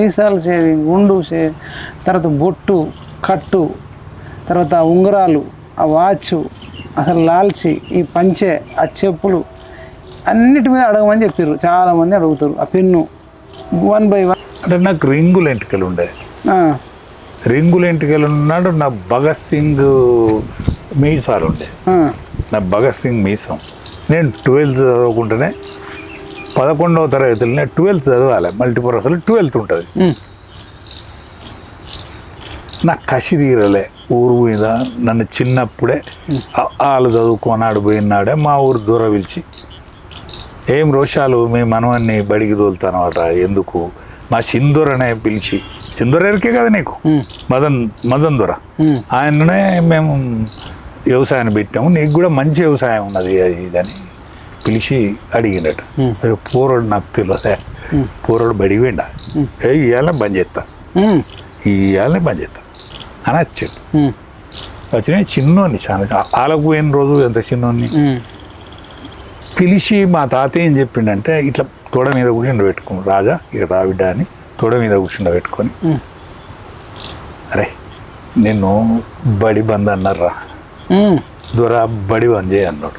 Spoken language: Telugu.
మీసాలు షేవింగ్ ఉండు షే తర్వాత బొట్టు కట్టు తర్వాత ఉంగరాలు ఆ వాచ్ అసలు లాల్చి ఈ పంచె ఆ చెప్పులు అన్నిటి మీద అడగమని చెప్పారు చాలా మంది అడుగుతారు. ఆ పెన్ను వన్ బై వన్. అంటే నాకు రింగులు ఎంటికలు ఉండే. రింగులు ఎంటికలు ఉన్నాడు నా భగత్ సింగ్ మీసాలు ఉండే. నా భగత్ సింగ్ మీసం. నేను ట్వెల్త్ చదవకుండానే పదకొండవ తరగతిలోనే ట్వెల్త్ చదవాలి. మల్టీపర్పస్ ట్వెల్త్ ఉంటుంది. నాకు కసి తీరలే. ఊరు మీద నన్ను చిన్నప్పుడే వాళ్ళు చదువుకోనాడు పోయినాడే మా ఊరు దూర పిలిచి ఏం రోషాలు? మీ మనవన్ని బడికి తోలుతానమాట ఎందుకు? మా సింధూరనే పిలిచి సింధూరకే కదా నీకు? మదన్ మదన్ దొర. ఆయననే మేము వ్యవసాయాన్ని పెట్టాము. నీకు కూడా మంచి వ్యవసాయం ఉన్నది అది ఇదని పిలిచి అడిగినట్టు. అయ్యో పూరోడు నాకు తెలియదే పూరోడు బడికి వెండా ఏ ఇవాళ బంద్ చేస్తా. ఇవాళనే బంద్ చేస్తా. అని వచ్చాడు వచ్చిన చిన్నోని చాలా. వాళ్ళకు పోయిన రోజు ఎంత చిన్నోని పిలిచి మా తాతయ్య ఏం చెప్పిండంటే ఇట్లా తొడ మీద కూర్చుండ పెట్టుకుని రాజా ఇక రావిడ్డ అని తొడ మీద కూర్చుండ పెట్టుకొని అరే నిన్ను బడి బంద్ అన్నారా దూర బడి బంద్ చేయి అన్నాడు.